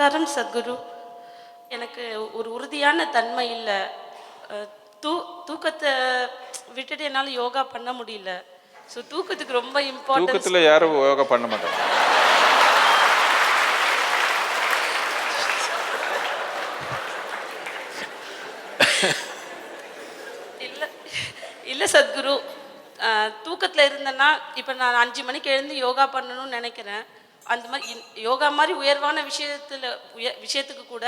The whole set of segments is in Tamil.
நமஸ்காரம் சத்குரு. எனக்கு ஒரு உறுதியான தன்மை இல்லை. தூ தூக்கத்தை விட்டுட்டு என்னால் யோகா பண்ண முடியல. ஸோ தூக்கத்துக்கு ரொம்ப இம்பார்ட்டன்ஸ் தூக்கத்தில் யாரும் யோகா பண்ண மாட்டாங்க. இல்லை இல்லை சத்குரு. தூக்கத்தில் இருந்தேன்னா இப்போ நான் அஞ்சு மணிக்கு எழுந்து யோகா பண்ணணும்னு நினைக்கிறேன். அந்த மாதிரி யோகா மாதிரி உயர்வான விஷயத்தில் உய விஷயத்துக்கு கூட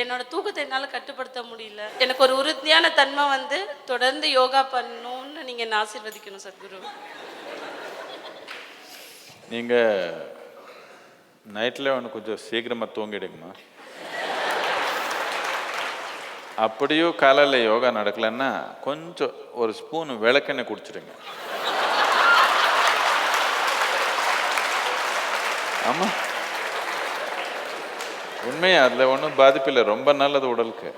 என்னோட தூக்கத்தை என்னால் கட்டுப்படுத்த முடியல. எனக்கு ஒரு உறுதியான தன்மை வந்து தொடர்ந்து யோகா பண்ணணும்னு நீங்கள் என்ன ஆசீர்வதிக்கணும் சத்குரு? நீங்கள் நைட்டில் ஒன்று கொஞ்சம் சீக்கிரமாக தூங்கிடுங்கம்மா. அப்படியும் காலையில் யோகா நடக்கலைன்னா கொஞ்சம் ஒரு ஸ்பூன் விளக்கெண்ணெய் குடிச்சிடுங்க. ஆமாம் உண்மையா அதில் ஒன்றும் பாதிப்பில்லை ரொம்ப நல்லது உடலுக்கு.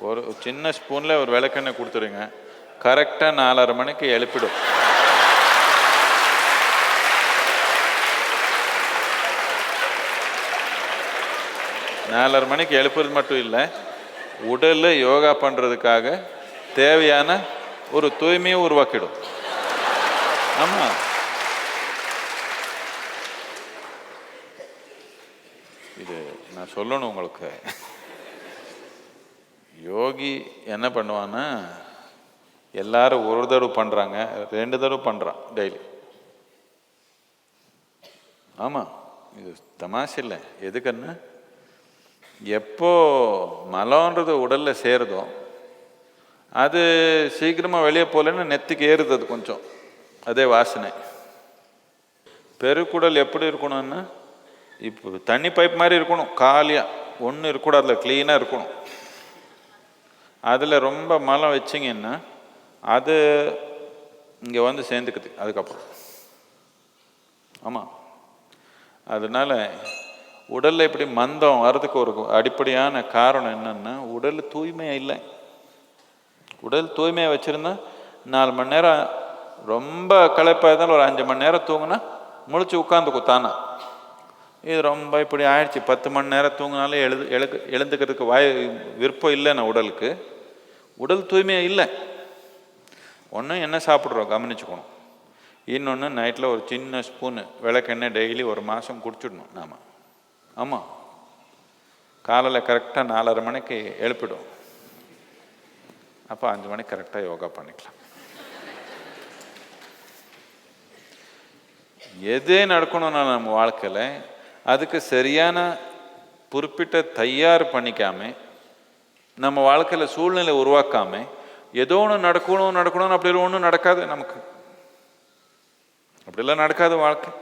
ஒரு சின்ன ஸ்பூனில் ஒரு விளக்கெண்ணெய் கொடுத்துருங்க. கரெக்டாக நாலரை மணிக்கு எழுப்பிடும். நாலரை மணிக்கு எழுப்புறது மட்டும் இல்லை உடலில் யோகா பண்ணுறதுக்காக தேவையான ஒரு தூய்மையை உருவாக்கிடும். ஆமாம் இது நான் சொல்லணும் உங்களுக்கு. யோகி என்ன பண்ணுவான்னா எல்லாரும் ஒரு தடவை பண்ணுறாங்க ரெண்டு தடவை பண்ணுறான் டெய்லி ஆமாம் இது தமாஷ் இல்லை. எதுக்குன்னு எப்போ மலம்ன்றது உடலில் சேருதோ அது சீக்கிரமாக வெளியே போகலன்னு நெத்திக்கு ஏறுது அது கொஞ்சம். அதே வாசனை. பெருக்குடல் எப்படி இருக்கணும்னா இப்போ தண்ணி பைப் மாதிரி இருக்கணும் காலியாக ஒன்றும் இருக்கக்கூடாதுல க்ளீனாக இருக்கணும். அதில் ரொம்ப மலம் வச்சிங்கன்னா அது இங்கே வந்து சேர்ந்துக்குது அதுக்கப்புறம். ஆமாம் அதனால உடலில் இப்படி மந்தம் வர்றதுக்கு ஒரு அடிப்படையான காரணம் என்னன்னா உடல் தூய்மையாக இல்லை. உடல் தூய்மையாக வச்சுருந்தா நாலு மணி நேரம் ரொம்ப களைப்பாக இருந்தாலும் ஒரு அஞ்சு மணி நேரம் தூங்கினா முழிச்சு உட்காந்துக்கும் குத்தானா இது ரொம்ப இப்படி ஆயிடுச்சு. பத்து மணி நேரம் தூங்கினாலே எழுது எழுக்கு எழுந்துக்கிறதுக்கு வாய் விருப்பம் இல்லைன்னா உடலுக்கு. உடல் தூய்மையாக இல்லை. ஒன்று என்ன சாப்பிட்றோம்? கவனிச்சுக்கணும். இன்னொன்று நைட்டில் ஒரு சின்ன ஸ்பூனு விளக்கெண்ணெய் டெய்லி ஒரு மாதம் குடிச்சிடணும் நாம். ஆமாம் காலையில் கரெக்டாக நாலரை மணிக்கு எழுப்பிடும் அப்போ அஞ்சு மணிக்கு கரெக்டாக யோகா பண்ணிக்கலாம். எதே நடக்கணும்னா நம்ம வாழ்க்கையில் அதுக்கு சரியான குறிப்பிட்ட தயார் பண்ணிக்காம நம்ம வாழ்க்கையில் சூழ்நிலை உருவாக்காம ஏதோ ஒன்று நடக்கணும் நடக்கணும்னு அப்படி ஒன்றும் நடக்காது நமக்கு. அப்படிலாம் நடக்காது வாழ்க்கை.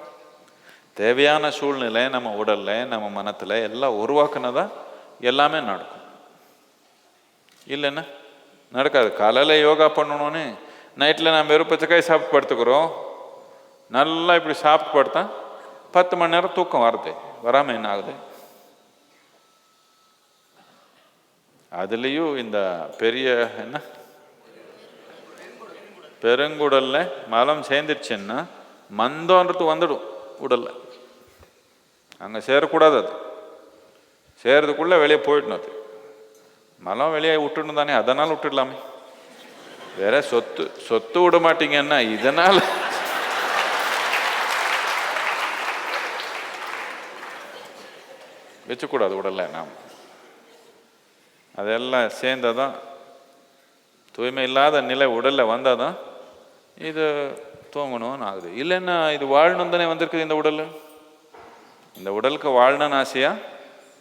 தேவையான சூழ்நிலை நம்ம உடலில் நம்ம மனத்தில் எல்லாம் உருவாக்குனதா எல்லாமே நடக்கும். இல்லைன்னா நடக்காது. காலையில் யோகா பண்ணணும்னு நைட்டில் நம்ம வெறும் பச்சைக்காய் சாப்பிட்டு படுத்துக்கிறோம். நல்லா இப்படி சாப்பிட்டு படுத்தா பத்து மணி நேரம் தூக்கம் வருது. வராமல் என்ன ஆகுது? அதுலேயும் இந்த பெரிய என்ன? பெருங்குடல்ல மலம் சேர்ந்துருச்சுன்னா மந்தோன்றது வந்துடும் உடல்ல. அங்கே சேரக்கூடாது அது. சேர்றதுக்குள்ளே வெளியே போயிடணும் அது. மலம் வெளியே விட்டுணும் தானே அதனால் விட்டுடலாமே. வேற சொத்து சொத்து விட மாட்டீங்கன்னா இதனால் வச்சுக்கூடாது உடலை நாம். அதெல்லாம் சேர்ந்தாதான் தூய்மை இல்லாத நிலை உடலில் வந்தால் தான் இது தூங்கணும்னு ஆகுது. இல்லைன்னா இது வாழணும் தானே வந்திருக்குது இந்த உடல்? இந்த உடலுக்கு வாழணும்னு ஆசையா?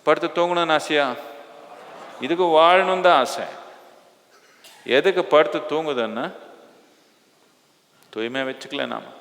படுத்து தூங்கணும்னு ஆசையா? இதுக்கு வாழணும் தான் ஆசை. எதுக்கு படுத்து தூங்குதுன்னா தூய்மையாக வச்சுக்கல நாம்.